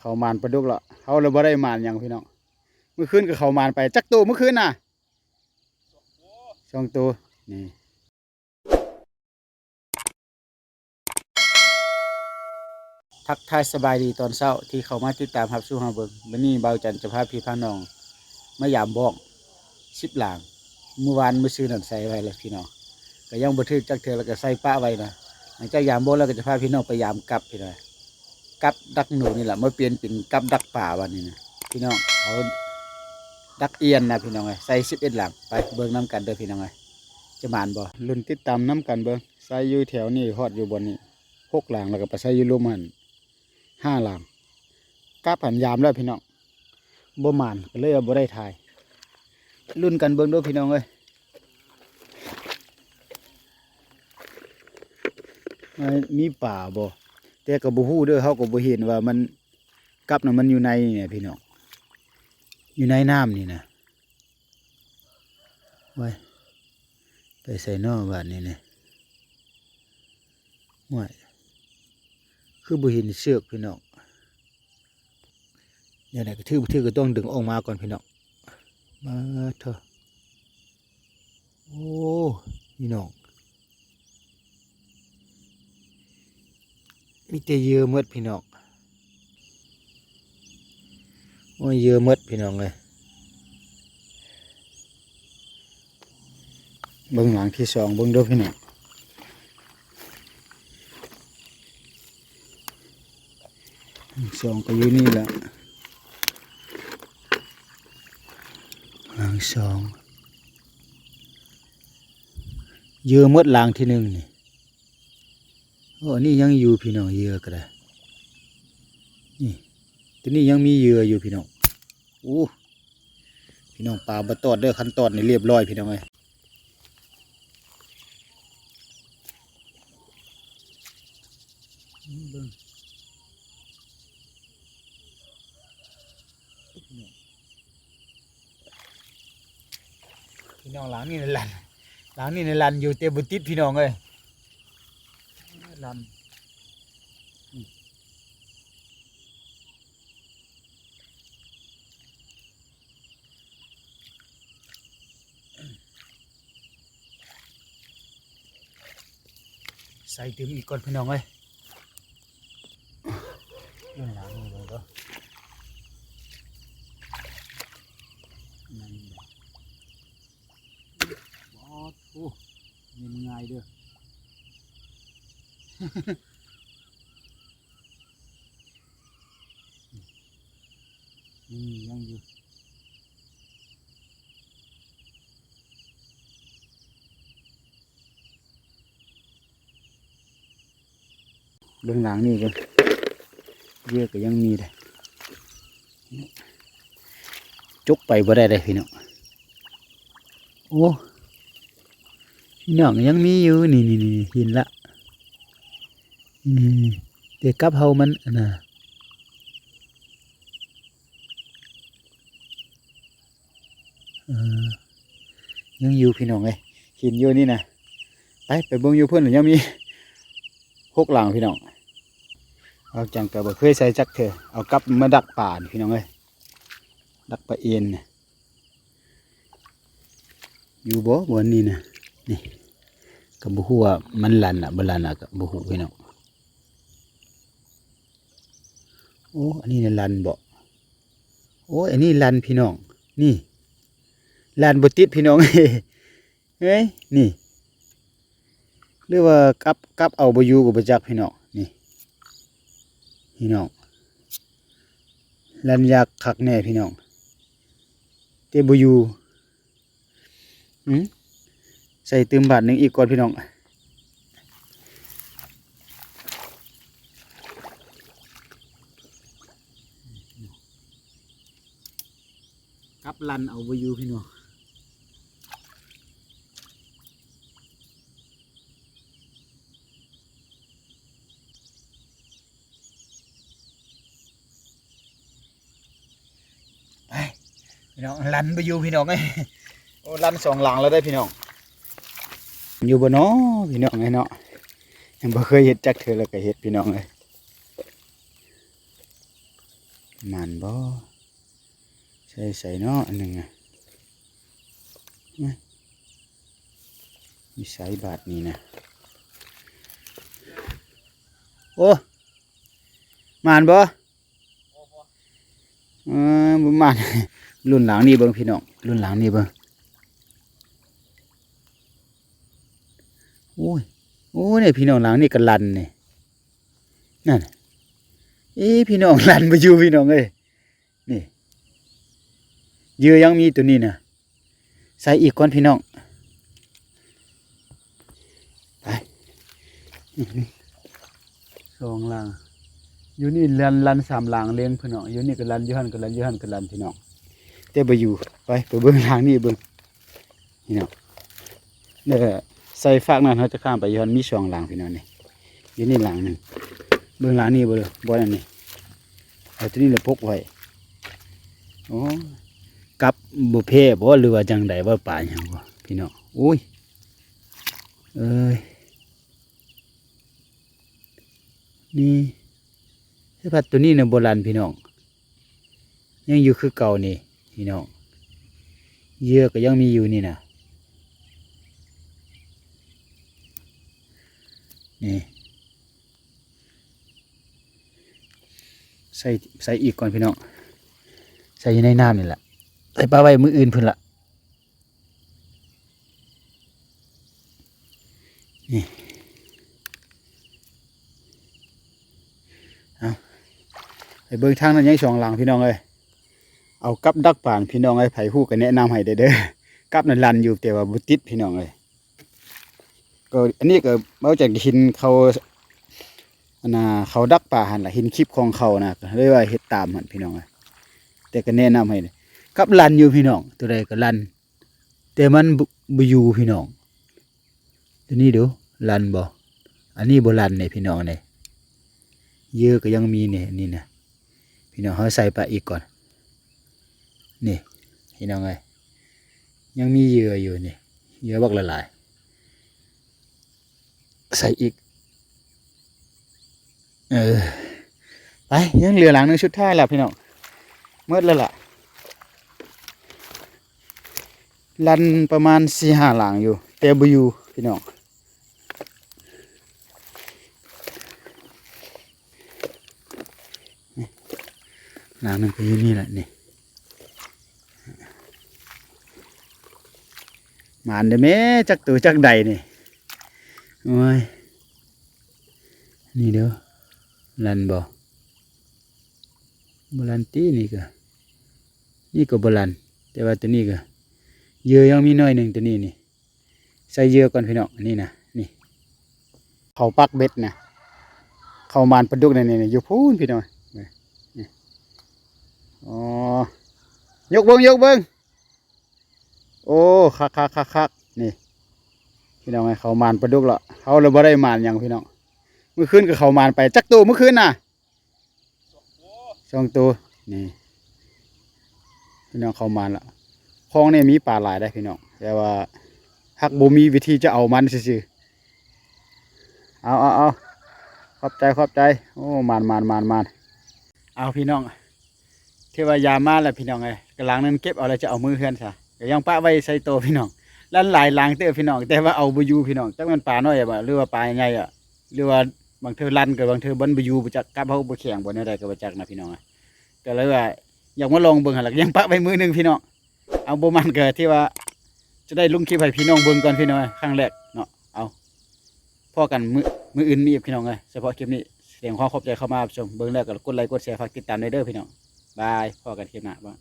เขามานปลาดุกละเขาเลยบ่ได้มานยังพี่น้องเมื่อคืนก็เขามานไปจักตัวเมื่อคืนน่ะสองตัวนี่ทักทายสบายดีตอนเช้าที่เขามาติดตามรับสู้ฮาเบิ่งวันนี้เบาจันจะพาพี่พาน้องมายามบ้องสิบหลางเมื่อวานเมื่อซื้อนั่นใส่ไว้แล้วพี่น้องก็ยังบ่ถึกจักเทื่อแล้วก็ใส่ป้าไว้นะหลังจากยามบ้แล้วก็จะพาพี่น้องไปยามกลับพี่น้อง กับดักหนูนี่แหละมาเปลี่ยนเป็นกับดักป่าวันนี้นะพี่น้องเขาดักเอียนนะพี่น้องไงใส่สิบเอ็ดหลังไปเบิ้งน้ำกันเด้อพี่น้องไงจะมานบ่รุ่นติดตามน้ำกันเบิ้งใส่อยู่แถวนี้ฮอดอยู่บนนี้หกหลังแล้วก็ไปใส่อยู่รวมมันห้าหลังกับผันยามแล้วพี่น้องบ่มานก็เลยบ่ได้ถ่ายรุ่นกันเบิ้งด้วยพี่น้องเอ้ยมีป่าบ่ แต่ก็บ่ฮู้เด้อเฮาก็บ่เห็นว่ามันกับน่ะมันอยู่ในเนี่ยพี่น้องอยู่ในน้ำนี่นะไว้ไปใส่นอกบาดนี้เนี่ยไว้คือบ่เห็นเชือกพี่น้องเดี๋ยวไหนก็ถือบ่ถือก็ต้องดึงออกมาก่อนพี่น้องมาเถอะโอ้พี่น้อง มีแต่เยื่อหมดพี่น้องโอ้ยเยื่อหมดพี่น้องเลยเบิ้งหลังที่สองเบิ้งเดูพี่น้องสองก็อยู่นี่แหละหลังสองเยื่อหมดหลังที่หนึ่งนี่ โอ้นี่ยังอยู่พี่น้องเหยื่อก็ได้นี่ตัวนี้ยังมีเหยื่ออยู่พี่น้องโอ้พี่น้องปลาบะตอดเด้อขั้นตอนนี่เรียบร้อยพี่น้องเอ้ยพี่น้องหลังนี่ในลันหลังนี่ในลันอยู่เตบุติดพี่น้องเอ้ย ลันใส่ติมอีกก่อนพี่น้องเอ้ยเรื่องหลังนี่เลยเด้อนั่นแหละบอสโอ้เงินง่ายเด้อ นี่ยังอยู่เบื้องหลังนี่กันเยอะก็ยังมีเลยจุกไปบ่ได้เลยพี่น้องโอ้พี่น้องยังมีอยู่นี่นี่นี่ห็นละ เด็กกับเฮามันอันนะยังอยู่พี่น้องเลยหินอยู่นี่นะไปไปเบิ่งอยู่เพื่อนหรือยังมีหกหลังพี่น้องเอาจังกะบ่เคยใส่จักเถอะเอากลับมาดักป่านพี่น้องเลยดักปลาเอ็นอยู่บ่บนนี่นะนี่ก็บ่ฮู้ว่ามันลันอะบลันอะก็บ่ฮู้พี่น้อง โอ้อันนี้น่ะลันบ่โอ้อันนี้ลันพี่น้อง นี่ลานบติดพี่น้องเฮ้ยนี่หรือว่ากับกับเอาบอยู่กับประจักพี่น้องนี่พี่น้องลันยากคักแน่พี่น้องเตบอยู่อืมใส่เติมบาทหนึ่งอีกก่อนพี่น้อง ลันเอาบอยู่พี่น้องไปพี่น้องลันไปอยู่พี่น้องไงโอ้ลันสองหลังแล้วได้พี่น้อง อยู่บนน้อพี่น้องไงเนาะยังบ่เคยเห็ดจักเธอแล้วก็เห็ดพี่น้องเลยมันบ่ ใส่ใส่เนาะอันหนึ่งอะมามีสายบาทนี่นะ โอ้มันบ่เออบ่มันรุ่นหลังนี่เบิ่งพี่น้องรุ่นหลังนี่เบิ่งโอ้ยโอ้ยเนี่ยพี่น้องหลังนี่ก็ลันนี่นั่นเอ้พี่น้องลันมาอยู่พี่น้องเอ้ย เยื่อยังมีตัวนี้นะใส่อีกก่อนพี่น้องไปนี่สองลังอยู่นี่ลันลันสามหลังเลี้ยงพี่น้องอยู่นี่ก็ลันยู่หันก็ลันยู่หันก็ลันพี่น้องแต่ไปอยู่ไปไปเบิ้งหลังนี่เบิ้งพี่น้องเนี่ยใส่ฝากนั้นเขาจะข้ามไปยู่หันมีสองหลังพี่น้องนี่อยู่นี่หลังหนึ่งเบิ้องหลังนี่บ่เลยบ่อันนี้เอาตัวนี้เลยพกไว้โอ้ กับบุเพบ่หรือจังใดว่าป่าหยังบ่พี่น้องอุ้ยเอ้ยนี่สพัดตัวนี้นะโบราณพี่น้องยังอยู่คือเก่านี่พี่น้องเยื่อก็ยังมีอยู่นี่นะนี่ใส่ใส่อีกก่อนพี่น้องใส่อยู่ในน้ำนี่แหละ ใส่ปลาไว้มืออื่นเพิ่นละนี่เอาไปเบิ่งทางนั้นยังสองหลังพี่น้องเอ้ยเอากับดักป่านพี่น้องเอ้ยไผฮู้ก็แนะนำให้เด้อกับนั่นลันอยู่แต่ว่าบ่ติดพี่น้องเอ้ยก็อันนี้ก็เมาจากหินเขาอันน่ะเขาดักป่าหันละห็นคลิปของเขานะก็เลยว่าเฮ็ดตามหันพี่น้องอะแต่ก็แนะนำให้เลย กับลันอยู่พี่น้อง ตัวใดก็ลัน แต่มันบ่อยู่พี่น้อง ตัวนี้ดูลันบ่อันนี้บ่ลันเนี่ยพี่น้องเนี่ยเยื่อก็ยังมีเนี่ยนี่นะพี่น้องเขาใส่ปลาอีกก่อน นี่พี่น้องเอ้ยยังมีเยื่อยู่นี่เยื่อบักละลาย ใส่อีก เออไปยังเหลือหลังหนึงชุดท้ายแล้วพี่น้องเมื่อแล้วล่ะ ลันประมาณสี่ห้าหลังอยู่แต่บอยู่พี่น้องนี่หลังหนึงก็อยู่นี่แหละนี่หมานเด้แม่จักตัวจักใดนี่โอ้ยนี่เด้อลันบ่บลันตีนี่ก็นี่ก็บลันแต่ว่าตัวนี้ก็ เยื่อยังมีน้อยหนึ่งตัวนี้นี่ ใส่เยื่อก่อนพี่น้องอันนี้นะนี่ เขาปักเบ็ดนะเขามานปลาดุกนี่นี่อยู่พูนพี่น้องนี่นี่อ๋อยกเบิ้งยกเบิ้งโอ้คักคักคักคักนี่พี่น้องไงเขามานปลาดุกละเขาเลยบ่ได้มานยังพี่น้องเมื่อคืนก็เขามานไปจักตัวเมื่อคืนน่ะสองตัวนี่พี่น้องเขามานละ คลองเนี่ยมีปลาหลายได้พี่น้องแต่ว่าหักบ่มีวิธีจะเอามันซื่อๆเอาเอาเอาขอบใจขอบใจ โอ้มานมานมานมานเอาพี่น้องเทวายามาแล้วพี่น้องไงกำลังนั้นเก็บเอาแล้วจะเอามือเฮือนซะก็ยังปะไว้ใส่โตพี่น้องแล้วหลายหลังเตอพี่น้อง แต่ว่าเอาบยูพี่น้องจักมันปลาน้อยบ่หรือว่าปลาใหญ่อะหรือว่าบางเธอลันกับบางเธอบนบยูบ่จักกับเขาบ่แข่งบ่แนวใดก็บ่จักนะพี่น้องอะก็เลยว่าอยากมาลองเบิ่งหล่ะยังปะไว้มือหนึงพี่น้อง เอาบ่มันเกิดที่ว่า จะได้ลุงคลิปให้พี่น้องเบิ่งก่อนพี่น้องเอ้ยครั้งแรกเนาะเอาพอกันมือมืออื่นมีอีกพี่น้องเลยเฉพาะคลิปนี้แสดงความขอบใจเข้ามาชมเบิ่งแล้วก็กดไลค์กดแชร์ฝากติดตามด้เด้อพี่น้องบายพอกันคลิปหน้าบ้าง